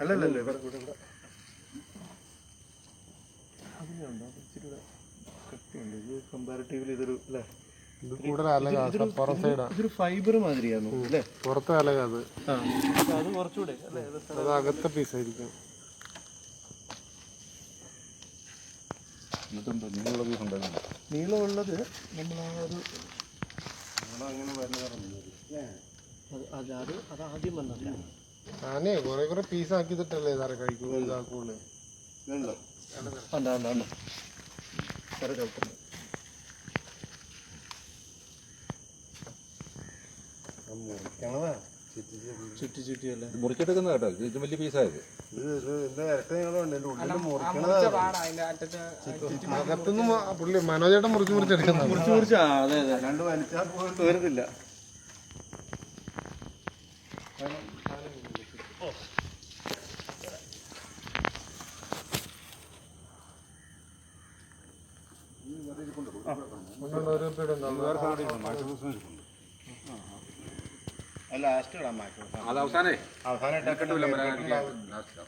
അല്ലല്ല ഇവിടെ ഇവിടെ ഇവിടെ. അതിനുണ്ടോ ഇച്ചിരി കട്ടിയുണ്ട്. ഇത് കമ്പാരിറ്റീവ്ലി ഇതൊരു അല്ലേ? ഇത് കൂടുതൽ അലക പുറം സൈഡാ ഇതൊരു ഫൈബർ മാതിരിയാണ് അല്ലേ? പുറത്തെ അലക അത്. അത് കുറച്ചുകൂടെ അല്ലേ? അത് അകത്തെ പീസ് നീളമുള്ളത് നമ്മൾ ആ ഒരു അങ്ങനെ വരുന്നതാണ് അത് അത് ആദ്യം വന്നല്ല ഞാനേ കുറെ കുറെ പീസ് ആക്കിയിട്ടല്ലേ സാറേ കഴിക്കുള്ളൂ ഇതാക്കുള്ളൂ ഉണ്ട് ചുറ്റി ചുറ്റിയല്ലേ? മുറിക്കെടുക്കുന്ന കേട്ടോ. ഇത് വലിയ പീസായത് അകത്തുനിന്ന് പുള്ളി മനോജേട്ടൻ മുറിച്ച് മുറിച്ചെടുക്കുന്ന മുറിച്ച് മുറിച്ചാ? അതെ അതെ. രണ്ട് വലിച്ചാൽ പോയിട്ട് വരുന്നില്ല. പീഡ് അത് അവസാനേ. അവസാനമായിട്ട് കിട്ടൂല ലാസ്റ്റ്